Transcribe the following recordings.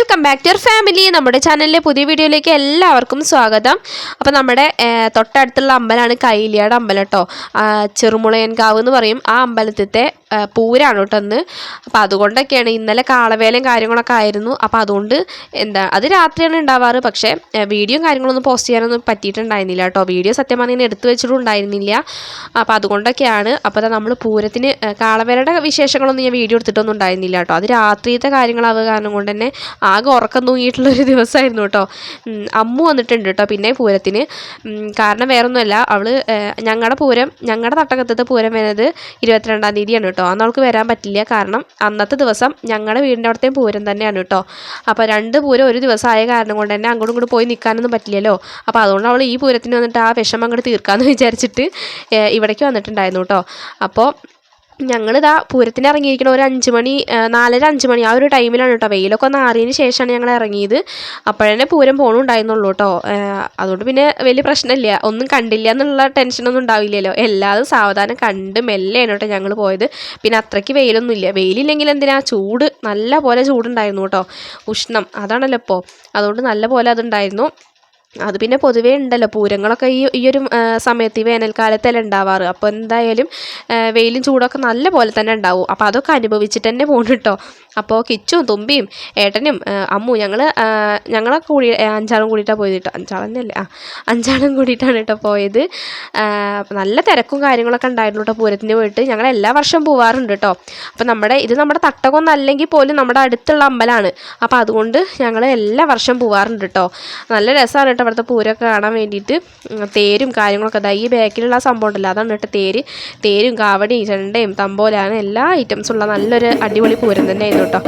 Welcome back to your family നമ്മുടെ ചാനലിലെ പുതിയ വീഡിയോയിലേക്ക് എല്ലാവർക്കും സ്വാഗതം. അപ്പോൾ നമ്മുടെ തൊട്ടടുത്തുള്ള അമ്പലമാണ് കൈലിയാട് അമ്പലം കേട്ടോ ചെറുമുളയൻകാവ് എന്ന് പറയും. ആ അമ്പലത്തിന്റെ ഏർ, പൂരാണ് കേട്ടോ അന്ന് അപ്പോൾ അതുകൊണ്ടൊക്കെയാണ് ഇന്നലെ കാളവേലയും കാര്യങ്ങളൊക്കെ ആയിരുന്നു. അപ്പോൾ അതുകൊണ്ട് എന്താ അത് രാത്രിയാണ് ഉണ്ടാവാറ്. പക്ഷേ വീഡിയോ വീഡിയോയും കാര്യങ്ങളൊന്നും പോസ്റ്റ് ചെയ്യാനൊന്നും പറ്റിയിട്ടുണ്ടായിരുന്നില്ല കേട്ടോ. വീഡിയോ സത്യം പറഞ്ഞാൽ എടുത്തു വെച്ചിട്ടുണ്ടായിരുന്നില്ല. അപ്പോൾ അതുകൊണ്ടൊക്കെയാണ്. അപ്പോൾ നമ്മൾ പൂരത്തിന് കാളവേലയുടെ വിശേഷങ്ങളൊന്നും ഞാൻ വീഡിയോ എടുത്തിട്ടൊന്നും ഉണ്ടായിരുന്നില്ല കേട്ടോ. അത് രാത്രിയത്തെ കാര്യങ്ങളാവുക കാരണം കൊണ്ട് തന്നെ ആകെ ഉറക്കം തൂങ്ങിയിട്ടുള്ളൊരു ദിവസമായിരുന്നു കേട്ടോ. അമ്മു വന്നിട്ടുണ്ട് കേട്ടോ പിന്നെ പൂരത്തിന്. കാരണം വേറൊന്നുമല്ല. അവൾ ഞങ്ങളുടെ പൂരം ഞങ്ങളുടെ തട്ടകത്തത്തെ പൂരം വരുന്നത് ഇരുപത്തിരണ്ടാം തീയതിയാണ് കേട്ടോ. അന്ന് അവൾക്ക് വരാൻ പറ്റില്ല. കാരണം അന്നത്തെ ദിവസം ഞങ്ങളുടെ വീടിന്റെ അവിടുത്തെ പൂരം തന്നെയാണ് കേട്ടോ. അപ്പോൾ രണ്ട് പൂരം ഒരു ദിവസമായ കാരണം കൊണ്ട് തന്നെ അങ്ങോട്ടും ഇങ്ങോട്ട് പോയി നിൽക്കാനൊന്നും പറ്റില്ലല്ലോ. അപ്പോൾ അതുകൊണ്ട് അവൾ ഈ പൂരത്തിന് വന്നിട്ട് ആ വിഷമം അങ്ങോട്ട് തീർക്കാമെന്ന് വിചാരിച്ചിട്ട് ഇവിടേക്ക് വന്നിട്ടുണ്ടായിരുന്നു കേട്ടോ. അപ്പോൾ ഞങ്ങളിതാ പൂരത്തിന് ഇറങ്ങിയിരിക്കണ ഒരു അഞ്ച് മണി നാലര അഞ്ച് മണി ആ ഒരു ടൈമിലാണ് കേട്ടോ വെയിലൊക്കെ ഒന്ന് ആറിയതിന് ശേഷമാണ് ഞങ്ങൾ ഇറങ്ങിയത്. അപ്പോഴന്നെ പൂരം പോകണുണ്ടായിരുന്നുള്ളൂ കേട്ടോ അതുകൊണ്ട് പിന്നെ വലിയ പ്രശ്നമില്ല. ഒന്നും കണ്ടില്ല എന്നുള്ള ടെൻഷനൊന്നും ഉണ്ടാവില്ലല്ലോ. എല്ലാതും സാവധാനം കണ്ട് മെല്ലെയാണ് കേട്ടോ ഞങ്ങൾ പോയത്. പിന്നെ അത്രയ്ക്ക് വെയിലൊന്നും ഇല്ല വെയിലില്ലെങ്കിൽ എന്തിനാ? ചൂട്. നല്ല പോലെ ചൂടുണ്ടായിരുന്നു കേട്ടോ ഉഷ്ണം. അതാണല്ലോ ഇപ്പോൾ അതുകൊണ്ട് നല്ല പോലെ അതുണ്ടായിരുന്നു. അത് പിന്നെ പൊതുവേ ഉണ്ടല്ലോ. പൂരങ്ങളൊക്കെ ഈ ഈ ഒരു സമയത്ത് ഈ വേനൽക്കാലത്തല്ലേ ഉണ്ടാവാറ്. അപ്പോൾ എന്തായാലും വെയിലും ചൂടൊക്കെ നല്ല പോലെ തന്നെ ഉണ്ടാവും. അപ്പോൾ അതൊക്കെ അനുഭവിച്ചിട്ട് തന്നെ പോകണം കേട്ടോ അപ്പോൾ കിച്ചും തുമ്പിയും ഏട്ടനും അമ്മു ഞങ്ങൾ ഞങ്ങളെ കൂടി അഞ്ചാളും കൂടിയിട്ടാണ് പോയത് കേട്ടോ. അഞ്ചാളും തന്നെയല്ലേ ആ അഞ്ചാളും കൂടിയിട്ടാണ് കേട്ടോ പോയത്. നല്ല തിരക്കും കാര്യങ്ങളൊക്കെ ഉണ്ടായിരുന്നു കേട്ടോ പൂരത്തിന് പോയിട്ട്. ഞങ്ങൾ എല്ലാ വർഷവും പോവാറുണ്ട് കേട്ടോ. അപ്പോൾ നമ്മുടെ ഇത് നമ്മുടെ തട്ടകൊന്നും അല്ലെങ്കിൽ പോലും നമ്മുടെ അടുത്തുള്ള അമ്പലമാണ് അപ്പോൾ അതുകൊണ്ട് ഞങ്ങൾ എല്ലാ വർഷവും പോവാറുണ്ട് കേട്ടോ. നല്ല രസമാണ് കേട്ടോ അവിടുത്തെ പൂരമൊക്കെ കാണാൻ വേണ്ടിയിട്ട് തേരും കാര്യങ്ങളൊക്കെ ദാ ഈ ബാക്കിലുള്ള സംഭവം ഉണ്ടല്ലോ അതാണ് കേട്ടോ തേര്. തേരും കാവടിയും ചെണ്ടയും തമ്പോലാണ് എല്ലാ ഐറ്റംസും ഉള്ള നല്ലൊരു അടിപൊളി പൂരം തന്നെ തന്നെയായിരുന്നു കേട്ടോ.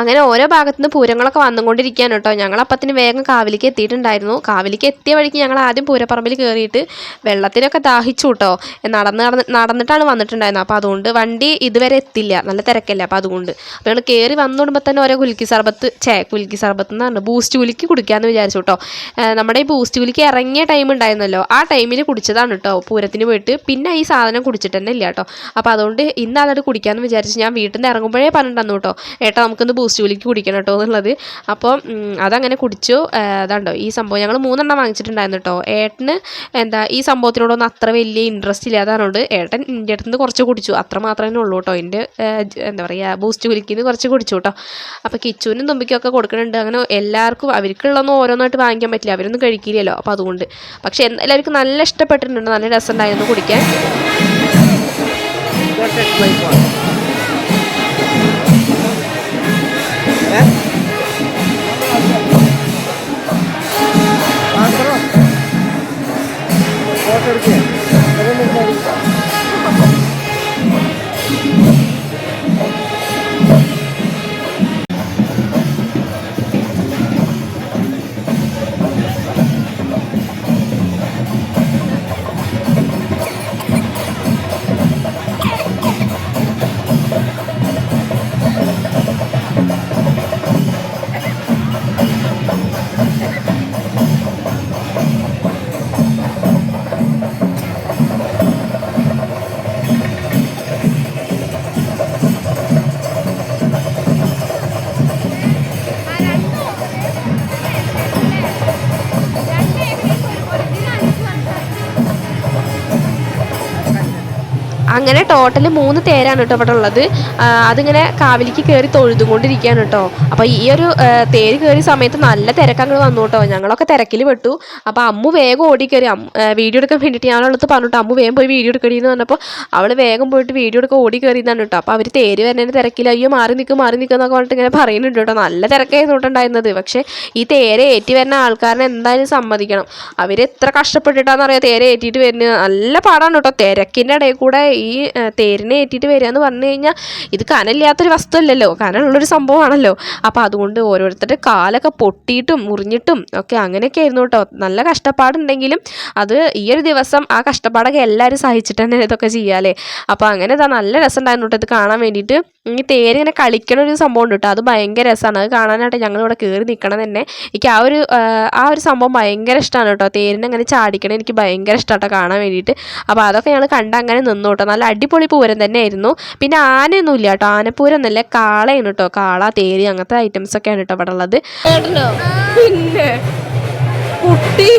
അങ്ങനെ ഓരോ ഭാഗത്തുനിന്ന് പൂരങ്ങളൊക്കെ വന്നുകൊണ്ടിരിക്കുകയാണ് കേട്ടോ. ഞങ്ങൾ അപ്പത്തിന് വേഗം കാവിലേക്ക് എത്തിയിട്ടുണ്ടായിരുന്നു. കാവിലേക്ക് എത്തിയ വഴിക്ക് ഞങ്ങൾ ആദ്യം പൂരപ്പറമ്പിൽ കയറിയിട്ട് വെള്ളത്തിനൊക്കെ ദാഹിച്ചു കേട്ടോ. നടന്ന് നടന്ന് നടന്നിട്ടാണ് വന്നിട്ടുണ്ടായിരുന്നത്. അപ്പോൾ അതുകൊണ്ട് വണ്ടി ഇതുവരെ എത്തില്ല. നല്ല തിരക്കല്ലേ. അപ്പോൾ അതുകൊണ്ട്. അപ്പോൾ ഞങ്ങൾ കയറി വന്നുകൊടുമ്പോൾ തന്നെ ഓരോ കുലുക്കി സർബത്ത് ചേ കുലുക്കി സർബത്ത് എന്ന് പറഞ്ഞു ബൂസ്റ്റ് കുലുക്കി കുടിക്കാമെന്ന് വിചാരിച്ചു കേട്ടോ. നമ്മുടെ ഈ ബൂസ്റ്റ് കുലുക്കി ഇറങ്ങിയ ടൈം ഉണ്ടായിരുന്നല്ലോ. ആ ടൈമിൽ കുടിച്ചതാണ് കേട്ടോ. പൂരത്തിന് പോയിട്ട് പിന്നെ ഈ സാധനം കുടിച്ചിട്ട് തന്നെ ഇല്ല കേട്ടോ. അപ്പോൾ അതുകൊണ്ട് ഇന്ന് അതോട് കുടിക്കാമെന്ന് വിചാരിച്ച് ഞാൻ വീട്ടിൽ നിന്ന് ഇറങ്ങുമ്പോഴേ പറഞ്ഞിട്ടുണ്ടായിരുന്നു കേട്ടോ. ഏട്ടാ നമുക്കൊന്ന് ബൂസ്റ്റ് കുലിക്ക് കുടിക്കണം കേട്ടോ എന്നുള്ളത്. അപ്പോൾ അതങ്ങനെ കുടിച്ചു. അതാണ്ടോ ഈ സംഭവം ഞങ്ങൾ മൂന്നെണ്ണം വാങ്ങിച്ചിട്ടുണ്ടായിരുന്നു കേട്ടോ. ഏട്ടന് എന്താ ഈ സംഭവത്തിനോടൊന്നും അത്ര വലിയ ഇൻട്രസ്റ്റ് ഇല്ലാതാണോണ്ട് ഏട്ടൻ എന്റെ അടുത്ത് കുറച്ച് കുടിച്ചു. അത്ര മാത്രമേ ഉള്ളൂ കേട്ടോ. എന്റെ എന്താ പറയുക ബൂസ്റ്റ് കുലിക്കിന്ന് കുറച്ച് കുടിച്ചു കേട്ടോ. അപ്പോൾ കിച്ചുവിനും തുമ്പിക്കും ഒക്കെ കൊടുക്കുന്നുണ്ട് അങ്ങനെ എല്ലാവർക്കും അവർക്കുള്ളതൊന്നും ഓരോന്നായിട്ട് വാങ്ങിക്കാൻ പറ്റില്ല. അവരൊന്നും കഴിക്കില്ലല്ലോ. അപ്പോൾ അതുകൊണ്ട്. പക്ഷേ എല്ലാവർക്കും നല്ല ഇഷ്ടപ്പെട്ടിട്ടുണ്ട്. നല്ല രസമുണ്ടായിരുന്നു കുടിക്കാൻ. ഫോട്ടോ എടുക്കുക അങ്ങനെ ടോട്ടൽ മൂന്ന് തേരാണ് കേട്ടോ അവിടെ ഉള്ളത്. അതിങ്ങനെ കാവിലേക്ക് കയറി തൊഴുതുകൊണ്ടിരിക്കുകയാണ് കേട്ടോ. അപ്പോൾ ഈ ഒരു തേര് കയറിയ സമയത്ത് നല്ല തിരക്കങ്ങൾ വന്നു കേട്ടോ. ഞങ്ങളൊക്കെ തിരക്കിൽ പെട്ടു. അപ്പോൾ അമ്മു വേഗം ഓടി ഓടിക്കയറി വീഡിയോ എടുക്കാൻ വേണ്ടിയിട്ട് ഞാൻ അവളടുത്ത് പറഞ്ഞു കേട്ടോ അമ്മു വേഗം പോയി വീഡിയോ എടുക്കണി എന്ന് പറഞ്ഞപ്പോൾ അവൾ വേഗം പോയിട്ട് വീഡിയോ എടുക്കാൻ ഓടി കയറിയതാണ് കേട്ടോ. അപ്പോൾ അവർ തേര് വരുന്നതിന് തിരക്കിൽ അയ്യോ മാറി നിൽക്കും മാറി നിൽക്കും എന്നൊക്കെ പറഞ്ഞിട്ട് ഇങ്ങനെ പറയുന്നുണ്ട് കേട്ടോ. നല്ല തിരക്കായിരുന്നു ഉണ്ടായിരുന്നത്. പക്ഷേ ഈ തേരെ ഏറ്റി വരുന്ന ആൾക്കാരനെ എന്തായാലും സമ്മതിക്കണം. അവർ എത്ര കഷ്ടപ്പെട്ടിട്ടാണെന്ന് അറിയാം തേരെ ഏറ്റിയിട്ട് വരുന്നത്? നല്ല പാടാണ് കേട്ടോ. തിരക്കിന്റെ ഇടയിൽ കൂടെ ഈ തേരിനെ ഏറ്റിട്ട് വരിക എന്ന് പറഞ്ഞു കഴിഞ്ഞാൽ ഇത് കനമില്ലാത്തൊരു വസ്തുവല്ലല്ലോ. കനമുള്ളൊരു സംഭവമാണല്ലോ. അപ്പോൾ അതുകൊണ്ട് ഓരോരുത്തരുടെ കാലൊക്കെ പൊട്ടിയിട്ടും മുറിഞ്ഞിട്ടും ഒക്കെ അങ്ങനെയൊക്കെ ആയിരുന്നു കേട്ടോ. നല്ല കഷ്ടപ്പാടുണ്ടെങ്കിലും അത് ഈ ഒരു ദിവസം ആ കഷ്ടപ്പാടൊക്കെ എല്ലാവരും സഹിച്ചിട്ട് തന്നെ ഇതൊക്കെ ചെയ്യാമല്ലേ അപ്പോൾ അങ്ങനെ ഇതാ നല്ല രസം ഉണ്ടായിരുന്നു കേട്ടോ ഇത് കാണാൻ വേണ്ടിയിട്ട്. ഈ തേര് ഇങ്ങനെ കളിക്കണ ഒരു സംഭവം ഉണ്ട് കേട്ടോ അത് ഭയങ്കര രസമാണ് അത് കാണാനായിട്ട് ഞങ്ങൾ ഇവിടെ കയറി നിൽക്കണം തന്നെ എനിക്ക് ആ ഒരു ആ, ഒരു സംഭവം ഭയങ്കര ഇഷ്ടമാണ് കേട്ടോ തേരിനെ അങ്ങനെ ചാടിക്കണേ എനിക്ക് ഭയങ്കര ഇഷ്ടമാണ് കേട്ടോ കാണാൻ വേണ്ടിയിട്ട്. അപ്പോൾ അതൊക്കെ ഞങ്ങൾ കണ്ട് അങ്ങനെ നിന്നു കേട്ടോ നല്ല അടിപൊളി പൂരം തന്നെ ആയിരുന്നു പിന്നെ ആനയൊന്നും ഇല്ല കേട്ടോ ആനപ്പൂരം എന്നല്ല കാളയാണ് കേട്ടോ കാള തേര് അങ്ങനത്തെ ഐറ്റംസ് ഒക്കെയാണ് കേട്ടോ ഇവിടെ ഉള്ളത് പിന്നെ കുട്ടി.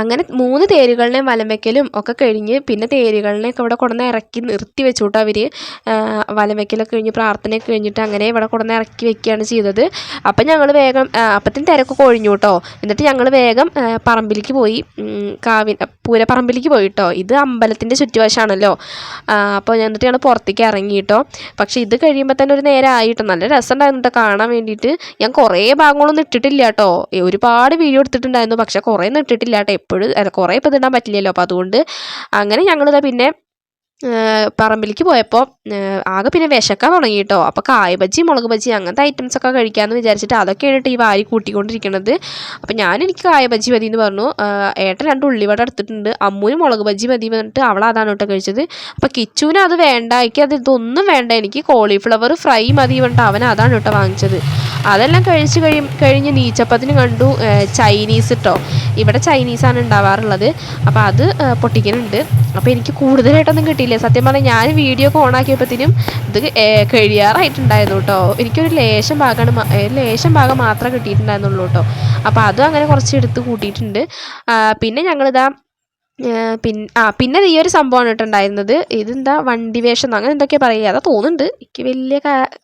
അങ്ങനെ മൂന്ന് തേരുകളിനെ വലം വയ്ക്കലും ഒക്കെ കഴിഞ്ഞ് പിന്നെ തേരുകളിനെയൊക്കെ ഇവിടെ കൊണ്ടുവന്ന് ഇറക്കി നിർത്തി വെച്ചു കേട്ടോ അവർ വലം വയ്ക്കലൊക്കെ കഴിഞ്ഞ് പ്രാർത്ഥനയൊക്കെ കഴിഞ്ഞിട്ട് അങ്ങനെ ഇവിടെ കൊണ്ടുവന്ന് ഇറക്കി വെക്കുകയാണ് ചെയ്തത്. അപ്പം ഞങ്ങൾ വേഗം അപ്പത്തിന് തിരക്കൊക്കെ ഒഴിഞ്ഞു കേട്ടോ എന്നിട്ട് ഞങ്ങൾ വേഗം പറമ്പിലേക്ക് പോയി. കാവി പൂരപ്പറമ്പിലേക്ക് പോയി കേട്ടോ ഇത് അമ്പലത്തിന്റെ ചുറ്റുവശമാണല്ലോ അപ്പോൾ എന്നിട്ട് ഞങ്ങൾ പുറത്തേക്ക് ഇറങ്ങി കേട്ടോ പക്ഷേ ഇത് കഴിയുമ്പോൾ തന്നെ ഒരു നേരം ആയിട്ടോ. നല്ല രസമുണ്ടായിരുന്നു കേട്ടോ കാണാൻ വേണ്ടിയിട്ട്. ഞാൻ കുറേ ഭാഗങ്ങളൊന്നും ഇട്ടിട്ടില്ല കേട്ടോ ഒരുപാട് വീഡിയോ എടുത്തിട്ടുണ്ടായിരുന്നു. പക്ഷേ കുറേ ഒന്നും ഇട്ടിട്ടില്ല കേട്ടോ എപ്പോഴും കുറേ ഇപ്പം തിന്നാൻ പറ്റില്ലല്ലോ. അപ്പോൾ അതുകൊണ്ട് അങ്ങനെ ഞങ്ങളിതാ പിന്നെ പറമ്പിലേക്ക് പോയപ്പോൾ ആകെ പിന്നെ വിശക്കാൻ തുടങ്ങി കേട്ടോ അപ്പോൾ കായ ബജ്ജി മുളക് ബജ്ജി അങ്ങനത്തെ ഐറ്റംസ് ഒക്കെ കഴിക്കാമെന്ന് വിചാരിച്ചിട്ട് അതൊക്കെയാണ് ഈ വാരി കൂട്ടിക്കൊണ്ടിരിക്കുന്നത് അപ്പോൾ ഞാൻ എനിക്ക് കായ ബജ്ജി മതി എന്ന് പറഞ്ഞു ഏട്ടൻ രണ്ട് ഉള്ളിവട എടുത്തിട്ടുണ്ട്. അമ്മൂന് മുളക് ബജ്ജി മതി പറഞ്ഞിട്ട് അവൾ അതാണ് കേട്ടോ കഴിച്ചത്. അപ്പോൾ കിച്ചുവിന് അത് വേണ്ട എനിക്ക് അത് ഇതൊന്നും വേണ്ട എനിക്ക്. കോളിഫ്ലവർ ഫ്രൈ മതി പറഞ്ഞിട്ട് അവൻ അതാണ് കേട്ടോ വാങ്ങിച്ചത്. അതെല്ലാം കഴിച്ച് കഴിയും കഴിഞ്ഞ് നീച്ചപ്പത്തിന് കണ്ടു ചൈനീസ് കേട്ടോ ഇവിടെ ചൈനീസാണ് ഉണ്ടാവാറുള്ളത്. അപ്പോൾ അത് പൊട്ടിക്കുന്നുണ്ട് അപ്പോൾ എനിക്ക് കൂടുതലായിട്ടൊന്നും കിട്ടിയില്ല. സത്യം പറഞ്ഞാൽ ഞാൻ വീഡിയോ ഒക്കെ ഓണാക്കിയപ്പോഴത്തേനും ഇത് കഴിയാറായിട്ടുണ്ടായിരുന്നു കേട്ടോ എനിക്കൊരു ലേശം ഭാഗമാണ് ലേശം ഭാഗം മാത്രമേ കിട്ടിയിട്ടുണ്ടായിരുന്നുള്ളൂ കേട്ടോ അപ്പോൾ അതും അങ്ങനെ കുറച്ച് എടുത്ത് കൂട്ടിയിട്ടുണ്ട്. പിന്നെ ഞങ്ങളിതാ പിന്നെ ആ പിന്നെ ഈ ഒരു സംഭവമാണ് കേട്ടോ ഉണ്ടായിരുന്നത്. ഇതെന്താ? വണ്ടി വേഷം എന്നോ അങ്ങനെ എന്തൊക്കെയാ പറയുക. അതാ തോന്നുന്നുണ്ട്. എനിക്ക് വലിയ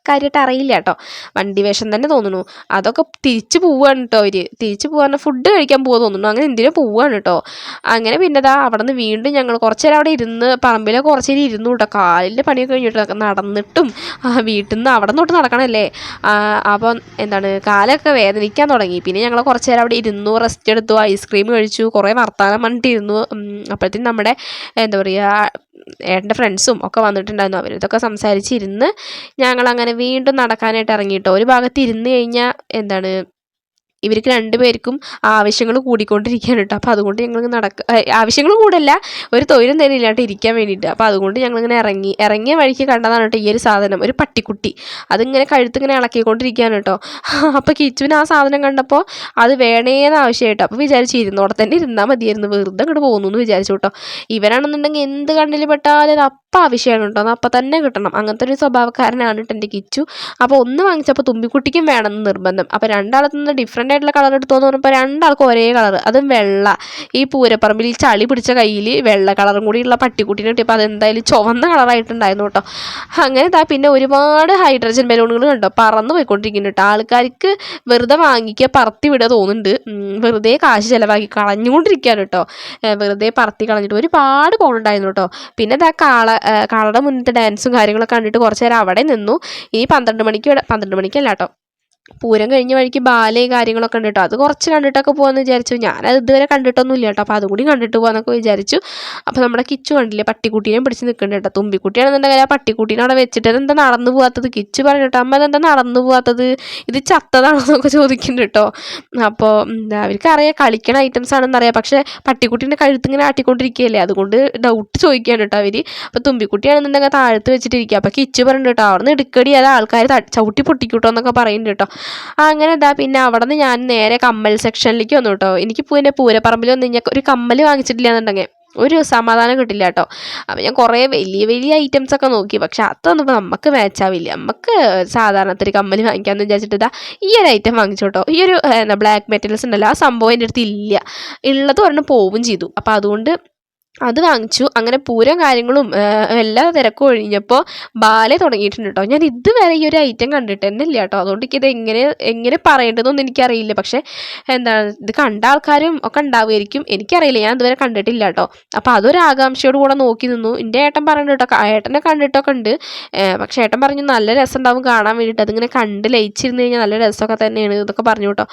കാര്യമായിട്ട് അറിയില്ല കേട്ടോ. വണ്ടി വേഷം തന്നെ തോന്നുന്നു. അതൊക്കെ തിരിച്ചു പോവുകയാണ് കേട്ടോ അവർ തിരിച്ചു പോകാൻ ഫുഡ് കഴിക്കാൻ പോകാൻ തോന്നുന്നു. അങ്ങനെ എന്തിനോ പോവുകയാണ് കേട്ടോ. അങ്ങനെ പിന്നെ ദാ അവിടെ നിന്ന് വീണ്ടും ഞങ്ങൾ കുറച്ച് നേരം അവിടെ ഇരുന്ന് പറമ്പിലൊക്കെ കുറച്ച് നേരം ഇരുന്നു കേട്ടോ. കാലിന്റെ പണിയൊക്കെ കഴിഞ്ഞിട്ട് നടന്നിട്ടും വീട്ടിൽ നിന്ന് അവിടെ നിന്ന് തൊട്ട് നടക്കണമല്ലേ അപ്പം എന്താണ്? കാലൊക്കെ വേദനിക്കാൻ തുടങ്ങി. പിന്നെ ഞങ്ങൾ കുറച്ച് നേരം അവിടെ ഇരുന്നു റെസ്റ്റ് എടുത്തു ഐസ്ക്രീം കഴിച്ചു കുറേ വർത്താനം പറഞ്ഞിട്ട് ഇരുന്നു. ഉം, അപ്പോഴത്തേനും നമ്മുടെ എന്താ പറയുക ഏട്ടന്റെ ഫ്രണ്ട്സും ഒക്കെ വന്നിട്ടുണ്ടായിരുന്നു. അവരിതൊക്കെ സംസാരിച്ചിരുന്ന് ഞങ്ങളങ്ങനെ വീണ്ടും നടക്കാനായിട്ട് ഇറങ്ങിയിട്ടോ ഒരു ഭാഗത്ത് ഇരുന്ന് കഴിഞ്ഞാൽ എന്താണ് ഇവർക്ക് രണ്ടുപേർക്കും ആവശ്യങ്ങൾ കൂടിക്കൊണ്ടിരിക്കുകയാണ് കേട്ടോ. അപ്പോൾ അതുകൊണ്ട് ഞങ്ങൾ നടക്ക ആവശ്യങ്ങൾ കൂടല്ല ഒരു തൊഴിലും തന്നെ ഇല്ലാണ്ട് ഇരിക്കാൻ വേണ്ടിയിട്ട്. അപ്പോൾ അതുകൊണ്ട് ഞങ്ങളിങ്ങനെ ഇറങ്ങി ഇറങ്ങിയ വഴിക്ക് കണ്ടതാണ് കേട്ടോ ഈ ഒരു സാധനം. ഒരു പട്ടിക്കുട്ടി. അതിങ്ങനെ കഴുത്തിങ്ങനെ ഇളക്കിക്കൊണ്ടിരിക്കുകയാണ് കേട്ടോ. അപ്പോൾ കിച്ചുവിന് ആ സാധനം കണ്ടപ്പോൾ അത് വേണേന്ന് ആവശ്യമായിട്ട് അപ്പോൾ വിചാരിച്ചിരുന്നു അവിടെ തന്നെ ഇരുന്നാൽ മതിയായിരുന്നു. വെറുതെ അങ്ങോട്ട് പോകുന്നു എന്ന് വിചാരിച്ചു കേട്ടോ. ഇവരാണെന്നുണ്ടെങ്കിൽ എന്ത് കണ്ണിൽ പെട്ടാലും അത് അപ്പം ആവശ്യമാണ് കേട്ടോ. അപ്പം തന്നെ കിട്ടണം. അങ്ങനത്തെ ഒരു സ്വഭാവക്കാരനാണ് കേട്ടോ എന്റെ കിച്ചു. അപ്പോൾ ഒന്ന് വാങ്ങിച്ചപ്പോൾ തുമ്പിക്കുട്ടിക്കും വേണമെന്ന് നിർബന്ധം. അപ്പോൾ രണ്ടാളത്തു നിന്ന് ഡിഫറെന്റ് കളർ ആയിട്ടുള്ള എന്ന് പറഞ്ഞപ്പോൾ രണ്ടാൾക്കും ഒരേ കളർ അതും വെള്ള. ഈ പൂരപ്പറമ്പിൽ ഈ ചളി പിടിച്ച കയ്യിൽ വെള്ള കളറും കൂടിയുള്ള പട്ടിക്കുട്ടീനെ കിട്ടിയപ്പോൾ അതെന്തായാലും ചുവന്ന കളറായിട്ടുണ്ടായിരുന്നു കേട്ടോ. അങ്ങനെ ഇതാ പിന്നെ ഒരുപാട് ഹൈഡ്രജൻ ബലൂണുകൾ കണ്ടോ? പറന്ന് പോയിക്കൊണ്ടിരിക്കുന്നു കേട്ടോ. ആൾക്കാർക്ക് വെറുതെ വാങ്ങിക്കുക പറത്തി വിടുക തോന്നുന്നുണ്ട്. വെറുതെ കാശ് ചിലവാക്കി കളഞ്ഞുകൊണ്ടിരിക്കുകയാണ് കേട്ടോ. വെറുതെ പറത്തി കളഞ്ഞിട്ട് ഒരുപാട് പോകുന്നുണ്ടായിരുന്നു കേട്ടോ. പിന്നെ ഇതാ കാള കാളയുടെ മുന്നത്തെ ഡാൻസും കാര്യങ്ങളൊക്കെ കണ്ടിട്ട് കുറച്ച് നേരം അവിടെ നിന്നു. ഈ പന്ത്രണ്ട് മണിക്ക് പന്ത്രണ്ട് മണിക്കല്ല കേട്ടോ. പൂരം കഴിഞ്ഞ വഴിക്ക് ബാലയും കാര്യങ്ങളൊക്കെ ഉണ്ട് കേട്ടോ അത് കുറച്ച് കണ്ടിട്ടൊക്കെ പോകാമെന്ന് വിചാരിച്ചു. ഞാനത് ഇതുവരെ കണ്ടിട്ടൊന്നുമില്ല കേട്ടോ. അപ്പോൾ അതും കൂടി കണ്ടിട്ട് പോകാമെന്നൊക്കെ വിചാരിച്ചു. അപ്പോൾ നമ്മുടെ കിച്ചു കണ്ടില്ലേ? പട്ടിക്കുട്ടീനെ പിടിച്ച് നിൽക്കുന്നുണ്ട് കേട്ടോ. തുമ്പിക്കുട്ടിയാണെന്നുണ്ടെങ്കിൽ ആ പട്ടിക്കുട്ടീനെ അവിടെ വെച്ചിട്ട് എന്താ നടന്നു പോകാത്തത് കിച്ചു പറഞ്ഞു കേട്ടോ അമ്മ അതെന്താ നടന്നു പോകാത്തത് ഇത് ചത്തതാണോ എന്നൊക്കെ ചോദിക്കുന്നുണ്ട് കേട്ടോ. അപ്പോൾ എന്താ അവർക്ക് അറിയാം കളിക്കണ ഐറ്റംസ് ആണെന്ന് അറിയാം. പക്ഷേ പട്ടിക്കുട്ടീന്റെ കഴുത്ത് ഇങ്ങനെ ആട്ടിക്കൊണ്ടിരിക്കുകയല്ലേ? അതുകൊണ്ട് ഡൗട്ട് ചോദിക്കുകയാണ് കേട്ടോ അവർ അപ്പോൾ തുമ്പിക്കുട്ടിയാണെന്നുണ്ടെങ്കിൽ താഴത്ത് വെച്ചിട്ടിരിക്കുക. അപ്പോൾ കിച്ചു പറഞ്ഞു കേട്ടോ അവിടെ നിന്ന് എടുക്കടി. അത് ആൾക്കാർ ചവിട്ടി പൊട്ടിക്കൂട്ടോ എന്നൊക്കെ പറയുന്നുണ്ട് കേട്ടോ. അങ്ങനെ ഇതാ പിന്നെ അവിടെ നിന്ന് ഞാൻ നേരെ കമ്മൽ സെക്ഷനിലേക്ക് വന്നു കേട്ടോ എനിക്ക് പിന്നെ പൂരപ്പറമ്പിൽ വന്ന് കഴിഞ്ഞാൽ ഒരു കമ്മൽ വാങ്ങിച്ചിട്ടില്ല എന്നുണ്ടെങ്കിൽ ഒരു സമാധാനം കിട്ടില്ല കേട്ടോ അപ്പം ഞാൻ കുറേ വലിയ വലിയ ഐറ്റംസ് ഒക്കെ നോക്കി. പക്ഷെ അതൊന്നും നമുക്ക് മാച്ച് ആവില്ല. നമുക്ക് സാധാരണത്തിൽ കമ്മൽ വാങ്ങിക്കാമെന്ന് വിചാരിച്ചിട്ട് ഇതാ ഈ ഒരു ഐറ്റം വാങ്ങിച്ചു കേട്ടോ ഈ ഒരു എന്താ ബ്ലാക്ക് മെറ്റൽസ് ഉണ്ടല്ലോ. ആ സംഭവം എന്റെ അടുത്ത് ഇല്ല. ഉള്ളത് ഒരെണ്ണം പോവും ചെയ്തു. അപ്പോൾ അതുകൊണ്ട് അത് വാങ്ങിച്ചു. അങ്ങനെ പൂരം കാര്യങ്ങളും എല്ലാ തിരക്കും ഒഴിഞ്ഞപ്പോൾ ബാലെ തുടങ്ങിയിട്ടുണ്ട് കേട്ടോ ഞാൻ ഇതുവരെ ഈ ഒരു ഐറ്റം കണ്ടിട്ട് തന്നെ ഇല്ല കേട്ടോ അതുകൊണ്ട് എനിക്കിത് എങ്ങനെ എങ്ങനെ പറയേണ്ടതെന്നൊന്നും എനിക്കറിയില്ല. പക്ഷേ എന്താണ് ഇത് കണ്ട ആൾക്കാരും ഒക്കെ ഉണ്ടാവുമായിരിക്കും. എനിക്കറിയില്ല. ഞാൻ ഇതുവരെ കണ്ടിട്ടില്ല കേട്ടോ അപ്പോൾ അതൊരു ആകാംക്ഷയോട് കൂടെ നോക്കി നിന്നു. എന്റെ ഏട്ടൻ പറഞ്ഞു കേട്ടോ ഏട്ടനെ കണ്ടിട്ടൊക്കെ ഉണ്ട്. പക്ഷേ ഏട്ടൻ പറഞ്ഞു നല്ല രസം ഉണ്ടാവും കാണാൻ വേണ്ടിയിട്ട് അതിങ്ങനെ കണ്ട് ലയിച്ചിരുന്ന് കഴിഞ്ഞാൽ നല്ല രസമൊക്കെ തന്നെയാണ് ഇതൊക്കെ പറഞ്ഞു കേട്ടോ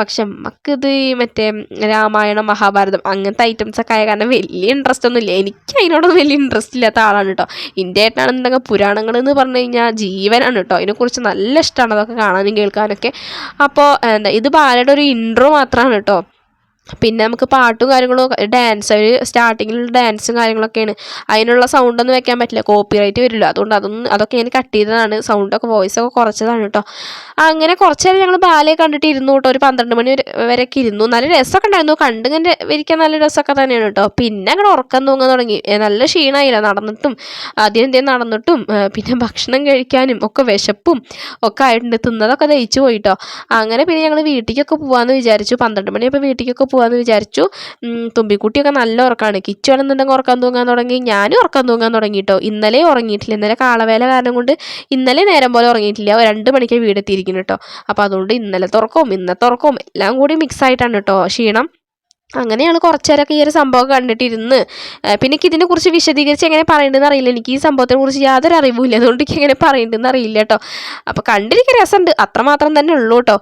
പക്ഷെ നമുക്കിത് മറ്റേ രാമായണം മഹാഭാരതം അങ്ങനത്തെ ഐറ്റംസൊക്കെ ആയ കാരണം വലിയ ഇൻട്രസ്റ്റ് ഒന്നും ഇല്ല എനിക്ക് അതിനോടൊന്നും വലിയ ഇൻട്രസ്റ്റ് ഇല്ലാത്ത ആളാണ് കേട്ടോ. എന്റെ ഏട്ടനാണെന്നുണ്ടെങ്കിൽ പുരാണങ്ങൾ എന്ന് പറഞ്ഞു കഴിഞ്ഞാൽ ജീവനാണ് കേട്ടോ. അതിനെക്കുറിച്ച് നല്ല ഇഷ്ടമാണ് അതൊക്കെ കാണാനും കേൾക്കാനൊക്കെ. അപ്പോൾ എന്താ ഇത് ബാലയുടെ ഒരു ഇൻട്രോ മാത്രമാണ് കേട്ടോ. പിന്നെ നമുക്ക് പാട്ടും കാര്യങ്ങളും ഡാൻസ് ഒരു സ്റ്റാർട്ടിങ്ങിലുള്ള ഡാൻസും കാര്യങ്ങളൊക്കെയാണ്. അതിനുള്ള സൗണ്ടൊന്നും വെക്കാൻ പറ്റില്ല. കോപ്പിറൈറ്റ് വരില്ല. അതുകൊണ്ട് അതൊന്നും അതൊക്കെ ഞാൻ കട്ട് ചെയ്തതാണ്. സൗണ്ടൊക്കെ വോയിസൊക്കെ കുറച്ചതാണ് കേട്ടോ അങ്ങനെ കുറച്ച് നേരം ഞങ്ങൾ ബാലയെ കണ്ടിട്ട് ഇരുന്നു കേട്ടോ ഒരു പന്ത്രണ്ട് മണി വരെ വരെയൊക്കെ ഇരുന്നു. നല്ല രസമൊക്കെ ഉണ്ടായിരുന്നു. കണ്ടിങ്ങനെ ഇരിക്കാൻ നല്ല രസമൊക്കെ തന്നെയാണ് കേട്ടോ പിന്നെ അങ്ങനെ ഉറക്കം തൂങ്ങാൻ തുടങ്ങി. നല്ല ക്ഷീണമായില്ല നടന്നിട്ടും ആദ്യം എന്തേ നടന്നിട്ടും പിന്നെ ഭക്ഷണം കഴിക്കാനും ഒക്കെ വിശപ്പും ഒക്കെ ആയിട്ടുണ്ട്. തിന്നതൊക്കെ ദഹിച്ചു പോയിട്ടോ അങ്ങനെ പിന്നെ ഞങ്ങൾ വീട്ടിലേക്കൊക്കെ പോകാമെന്ന് വിചാരിച്ചു. പന്ത്രണ്ട് മണിയപ്പോൾ വീട്ടിലേക്കൊക്കെ പോകാമെന്ന് വിചാരിച്ചു. തുമ്പിക്കുട്ടിയൊക്കെ നല്ല ഉറക്കമാണ് കിച്ചു ആണെന്നുണ്ടെങ്കിൽ ഉറക്കാൻ തൂങ്ങാൻ തുടങ്ങി. ഞാനും ഉറക്കം തൂങ്ങാൻ തുടങ്ങി കേട്ടോ ഇന്നലെ ഉറങ്ങിയിട്ടില്ല. ഇന്നലെ കാളവേല കാരണം കൊണ്ട് ഇന്നലെ നേരം പോലെ ഉറങ്ങിയിട്ടില്ല. രണ്ട് മണിക്ക് വീടെത്തിയിരിക്കുന്നു കേട്ടോ അപ്പോൾ അതുകൊണ്ട് ഇന്നലെ തുറക്കവും ഇന്നത്തെ ഉറക്കവും എല്ലാം കൂടി മിക്സ് ആയിട്ടാണ് കേട്ടോ ക്ഷീണം. അങ്ങനെ കുറച്ചേരൊക്കെ ഈ ഒരു സംഭവം കണ്ടിട്ടിരുന്ന്. പിന്നെ എനിക്ക് ഇതിനെക്കുറിച്ച് വിശദീകരിച്ച് എങ്ങനെ പറയേണ്ടതെന്ന് അറിയില്ല. എനിക്ക് ഈ സംഭവത്തിനെ കുറിച്ച് യാതൊരു അറിവുമില്ല. അതുകൊണ്ട് എനിക്ക് എങ്ങനെ പറയേണ്ടതെന്ന് അറിയില്ല കേട്ടോ. അപ്പോൾ കണ്ടിരിക്കാൻ രസമുണ്ട് അത്രമാത്രം തന്നെ ഉള്ളൂ കേട്ടോ.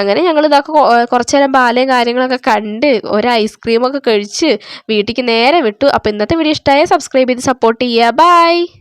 അങ്ങനെ ഞങ്ങൾ ഇതൊക്കെ കുറച്ചേരം ബാലയും കാര്യങ്ങളൊക്കെ കണ്ട് ഒരു ഐസ്ക്രീമൊക്കെ കഴിച്ച് വീട്ടിലേക്ക് നേരെ വിട്ടു. അപ്പോൾ ഇന്നത്തെ വീഡിയോ ഇഷ്ടമായ സബ്സ്ക്രൈബ് ചെയ്ത് സപ്പോർട്ട് ചെയ്യുക. ബൈ